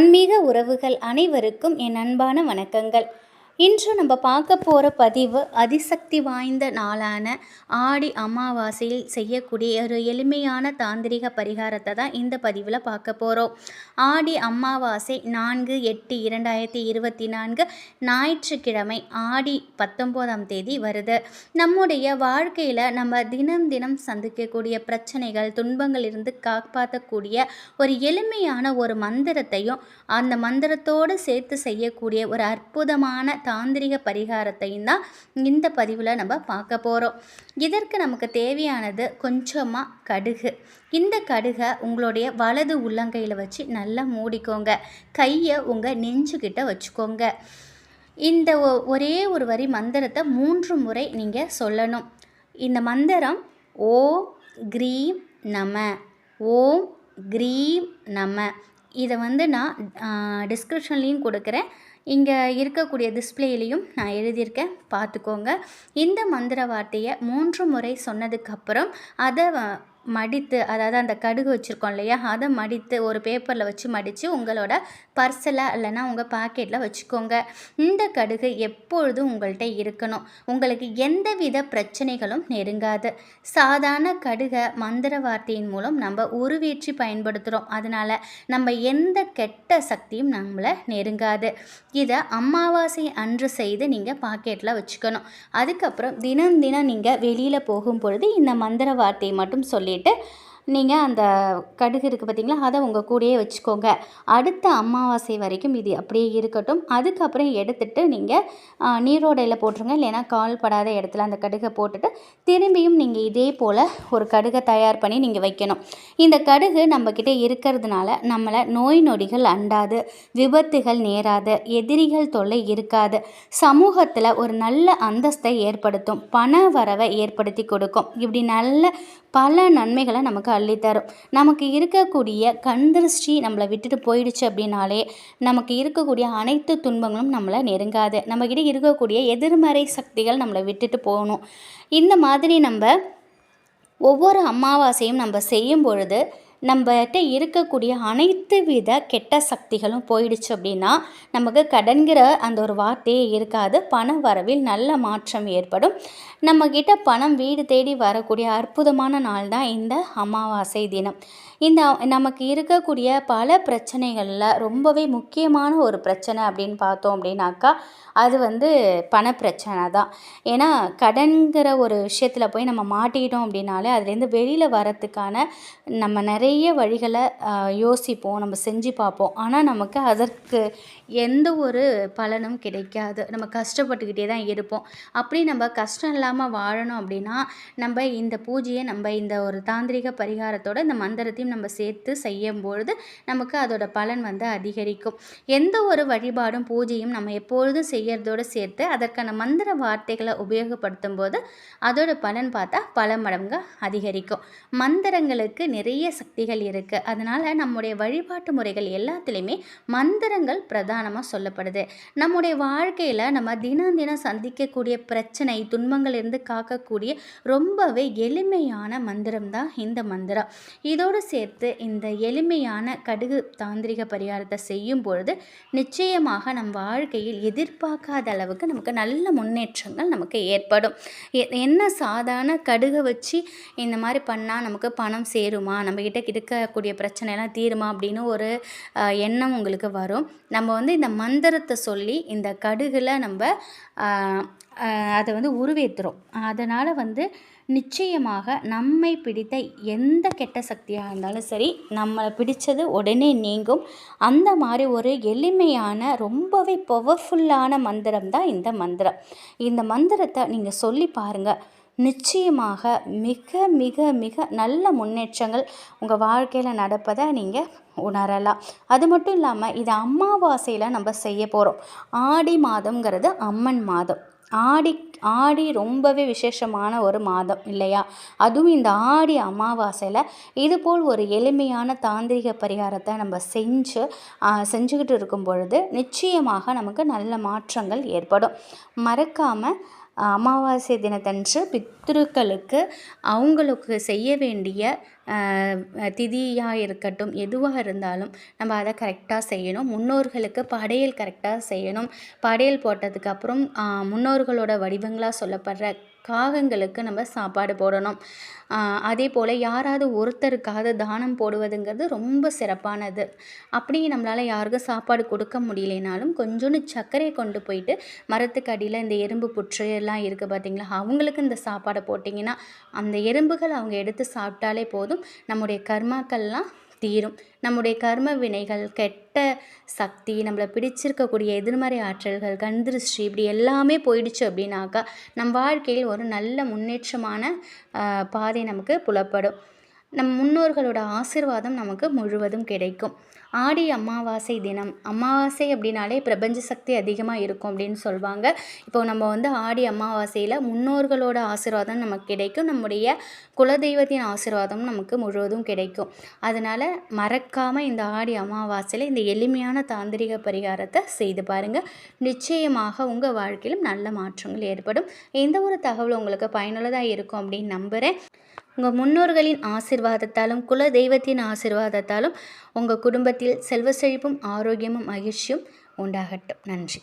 ஆன்மீக உறவுகள் அனைவருக்கும் என் அன்பான வணக்கங்கள். இன்று நம்ம பார்க்க போகிற பதிவு அதிசக்தி வாய்ந்த நாளான ஆடி அமாவாசையில் செய்யக்கூடிய ஒரு எளிமையான தாந்திரிக பரிகாரத்தை தான் இந்த பதிவில் பார்க்க போகிறோம் ஆடி அமாவாசை நான்கு எட்டு இரண்டாயிரத்தி இருபத்தி நான்கு ஞாயிற்றுக்கிழமை ஆடி பத்தொம்போதாம் தேதி வருது. நம்முடைய வாழ்க்கையில் நம்ம தினம் தினம் சந்திக்கக்கூடிய பிரச்சனைகள் துன்பங்கள் இருந்து காப்பாற்றக்கூடிய ஒரு எளிமையான ஒரு மந்திரத்தையும் அந்த மந்திரத்தோடு சேர்த்து செய்யக்கூடிய ஒரு அற்புதமான தாந்திரிக பரிகாரத்தையும் தான் இந்த பதிவில் நம்ம பார்க்க போகிறோம் இதற்கு நமக்கு தேவையானது கொஞ்சமாக கடுகு. இந்த கடுகை உங்களுடைய வலது உள்ளங்கையில் வச்சு நல்லா மூடிக்கோங்க. கையை உங்கள் நெஞ்சுக்கிட்ட வச்சுக்கோங்க. இந்த ஒ- ஒரே ஒரு வரி மந்திரத்தை மூன்று முறை நீங்கள் சொல்லணும். இந்த மந்திரம் ஓம் க்ரீம் நம ஓம் க்ரீம் நம. இதை வந்து நான் டிஸ்கிரிப்ஷன்லேயும் கொடுக்குறேன். இங்கே இருக்கக்கூடிய டிஸ்பிளேலையும் நான் எழுதியிருக்கேன். பார்த்துக்கோங்க. இந்த மந்திர வார்த்தையை மூன்று முறை சொன்னதுக்கப்புறம் அதை மடித்து அதாவது அந்த கடுகு வச்சுருக்கோம் இல்லையா அதை மடித்து ஒரு பேப்பரில் வச்சு மடித்து உங்களோட பர்ஸில் இல்லைன்னா உங்கள் பாக்கெட்டில் வச்சுக்கோங்க. இந்த கடுகு எப்பொழுதும் உங்கள்கிட்ட இருக்கணும். உங்களுக்கு எந்தவித பிரச்சனைகளும் நெருங்காது. சாதாரண கடுகை மந்திர வார்த்தையின் மூலம் நம்ம உருவேற்றி பயன்படுத்துகிறோம் அதனால் நம்ம எந்த கெட்ட சக்தியும் நம்மளை நெருங்காது. இதை அமாவாசை அன்று செய்து நீங்கள் பாக்கெட்டில் வச்சுக்கணும். அதுக்கப்புறம் தினம் தினம் நீங்கள் வெளியில் போகும் பொழுது இந்த மந்திர வார்த்தையை மட்டும் சொல்லிட்டு நீங்கள் அந்த கடுகு இருக்குது பார்த்திங்களா அதை உங்கள் கூடயே வச்சுக்கோங்க. அடுத்த அமாவாசை வரைக்கும் இது அப்படியே இருக்கட்டும். அதுக்கப்புறம் எடுத்துட்டு நீங்கள் நீரோடையில் போட்டுருங்க. இல்லைன்னா கால் படாத இடத்துல அந்த கடுகை போட்டுட்டு திரும்பியும் நீங்கள் இதே போல் ஒரு கடுகை தயார் பண்ணி நீங்கள் வைக்கணும். இந்த கடுகு நம்மக்கிட்ட இருக்கிறதுனால நம்மளை நோய் நொடிகள் அண்டாது விபத்துகள் நேராது எதிரிகள் தொல்லை இருக்காது. சமூகத்தில் ஒரு நல்ல அந்தஸ்தை ஏற்படுத்தும் பண வரவை ஏற்படுத்தி கொடுக்கும். இப்படி நல்ல பல நன்மைகளை நமக்கு அள்ளித்தரும். நமக்கு இருக்கக்கூடிய கண் திருஷ்டி நம்மளை விட்டுட்டு போயிடுச்சு அப்படின்னாலே நமக்கு இருக்கக்கூடிய அனைத்து துன்பங்களும் நம்மளை நெருங்காது. நம்மக்கிட்ட இருக்கக்கூடிய எதிர்மறை சக்திகள் நம்மளை விட்டுட்டு போகணும். இந்த மாதிரி நம்ம ஒவ்வொரு அமாவாசையும் நம்ம செய்யும் பொழுது நம்மகிட்ட இருக்கக்கூடிய அனைத்து வித கெட்ட சக்திகளும் போயிடுச்சு அப்படின்னா நமக்கு கடன்கிற அந்த ஒரு வார்த்தையே இருக்காது. பண வரவில் நல்ல மாற்றம் ஏற்படும். நம்மக்கிட்ட பணம் வீடு தேடி வரக்கூடிய அற்புதமான நாள் தான் இந்த அமாவாசை தினம். இந்த நமக்கு இருக்கக்கூடிய பல பிரச்சனைகளில் ரொம்பவே முக்கியமான ஒரு பிரச்சனை அப்படின்னு பார்த்தோம் அப்படின்னாக்கா அது வந்து பணப்பிரச்சனை தான். ஏன்னா கடன்கிற ஒரு விஷயத்தில் போய் நம்ம மாட்டிக்கிட்டோம் அப்படின்னாலே அதுலேருந்து வெளியில் வரத்துக்கான நம்ம நிறைய வழிகளை யோசிப்போம் நம்ம செஞ்சு பார்ப்போம். ஆனால் நமக்கு அதற்கு எந்த ஒரு பலனும் கிடைக்காது. நம்ம கஷ்டப்பட்டுக்கிட்டே தான் இருப்போம். அப்படி நம்ம கஷ்டம் இல்லாமல் வாழணும் அப்படின்னா நம்ம இந்த பூஜையை நம்ம இந்த ஒரு தாந்திரிக பரிகாரத்தோட இந்த மந்திரத்தையும் நம்ம சேர்த்து செய்யும் பொழுது நமக்கு அதோட பலன் வந்து அதிகரிக்கும். எந்த ஒரு வழிபாடும் பூஜையும் நம்ம எப்பொழுதும் செய்யறதோடு சேர்த்து அதற்கான மந்திர வார்த்தைகளை உபயோகப்படுத்தும் போது அதோட பலன் பார்த்தா பல மடங்கு அதிகரிக்கும். மந்திரங்களுக்கு நிறைய சக்திகள் இருக்குது அதனால் நம்முடைய வழிபாட்டு முறைகள் எல்லாத்துலேயுமே மந்திரங்கள் பிரதானமாக சொல்லப்படுது. நம்முடைய வாழ்க்கையில் நம்ம தினம் தினம் சந்திக்கக்கூடிய பிரச்சனை துன்பங்கள் இருந்து காக்கக்கூடிய ரொம்பவே எளிமையான மந்திரம் தான் இந்த மந்திரம். இதோடு சேர்த்து சேர்த்து இந்த எளிமையான கடுகு தாந்திரிக பரிகாரத்தை செய்யும் பொழுது நிச்சயமாக நம் வாழ்க்கையில் எதிர்பார்க்காத அளவுக்கு நமக்கு நல்ல முன்னேற்றங்கள் நமக்கு ஏற்படும். எ- என்ன சாதாரண கடுகை வச்சு இந்த மாதிரி பண்ணால் நமக்கு பணம் சேருமா? நம்மக்கிட்ட இருக்கக்கூடிய பிரச்சனைலாம் தீருமா அப்படின்னு ஒரு எண்ணம் உங்களுக்கு வரும். நம்ம வந்து இந்த மந்திரத்தை சொல்லி இந்த கடுகில் நம்ம அதை வந்து உருவேற்றுறோம் அதனால் வந்து நிச்சயமாக நம்மை பிடித்த எந்த கெட்ட சக்தியாக இருந்தாலும் சரி நம்மளை பிடித்தது உடனே நீங்கும். அந்த மாதிரி ஒரு எளிமையான ரொம்பவே பவர்ஃபுல்லான மந்திரம் தான் இந்த மந்திரம். இந்த மந்திரத்தை நீங்கள் சொல்லி பாருங்கள் நிச்சயமாக மிக மிக மிக நல்ல முன்னேற்றங்கள் உங்கள் வாழ்க்கையில் நடப்பதை நீங்கள் உணரலாம். அது மட்டும் இல்லாமல் இது அமாவாசையில் நம்ம செய்ய போகிறோம் ஆடி மாதம்ங்கிறது அம்மன் மாதம். ஆடி ஆடி ரொம்பவே விசேஷமான ஒரு மாதம் இல்லையா? அதுவும் இந்த ஆடி அமாவாசையில் இதுபோல் ஒரு எளிமையான தாந்திரிக பரிகாரத்தை நம்ம செஞ்சு செஞ்சுக்கிட்டு இருக்கும் பொழுது நிச்சயமாக நமக்கு நல்ல மாற்றங்கள் ஏற்படும். மறக்காமல் அமாவாசை தினத்தன்று பித்ருக்களுக்கு அவங்களுக்கு செய்ய வேண்டிய திதியாக இருக்கட்டும் எதுவாக இருந்தாலும் நம்ம அதை கரெக்டாக செய்யணும். முன்னோர்களுக்கு படையல் கரெக்டாக செய்யணும். படையல் போட்டதுக்கப்புறம் முன்னோர்களோட வடிவங்களாக சொல்லப்படுற காகங்களுக்கு நம்ம சாப்பாடு போடணும். அதே போல் யாராவது ஒருத்தருக்காவது தானம் போடுவதுங்கிறது ரொம்ப சிறப்பானது. அப்படி நம்மளால் யாருக்கும் சாப்பாடு கொடுக்க முடியலைனாலும் கொஞ்சோண்டு சர்க்கரையை கொண்டு போயிட்டு மரத்துக்கு அடியில் இந்த எறும்பு புற்று எல்லாம் இருக்குது பார்த்தீங்களா அவங்களுக்கு இந்த சாப்பாடை போட்டிங்கன்னா அந்த எறும்புகள் அவங்க எடுத்து சாப்பிட்டாலே போதும். நம்முடைய கர்மாக்கள்லாம் தீரும். நம்முடைய கர்ம வினைகள் கெட்ட சக்தி நம்மளை பிடிச்சிருக்கக்கூடிய எதிர்மறை ஆற்றல்கள் கந்திருஷ்டி இப்படி எல்லாமே போயிடுச்சு அப்படின்னாக்கா நம் வாழ்க்கையில் ஒரு நல்ல முன்னேற்றமான பாதை நமக்கு புலப்படும். நம் முன்னோர்களோட ஆசிர்வாதம் நமக்கு முழுவதும் கிடைக்கும். ஆடி அமாவாசை தினம். அமாவாசை அப்படின்னாலே பிரபஞ்ச சக்தி அதிகமாக இருக்கும் அப்படின்னு சொல்லுவாங்க இப்போ நம்ம வந்து ஆடி அமாவாசையில் முன்னோர்களோட ஆசிர்வாதம் நமக்கு கிடைக்கும். நம்முடைய குலதெய்வத்தின் ஆசிர்வாதம் நமக்கு முழுவதும் கிடைக்கும். அதனால் மறக்காமல் இந்த ஆடி அமாவாசையில் இந்த எளிமையான தாந்திரிக பரிகாரத்தை செய்து பாருங்கள் நிச்சயமாக உங்கள் வாழ்க்கையிலும் நல்ல மாற்றங்கள் ஏற்படும். எந்த ஒரு தகவல் உங்களுக்கு பயனுள்ளதாக இருக்கும் அப்படின்னு நம்புகிறேன் உங்கள் முன்னோர்களின் ஆசிர்வாதத்தாலும் குல தெய்வத்தின் ஆசிர்வாதத்தாலும் உங்கள் குடும்பத்தில் செல்வ செழிப்பும் ஆரோக்கியமும் மகிழ்ச்சியும் உண்டாகட்டும். நன்றி.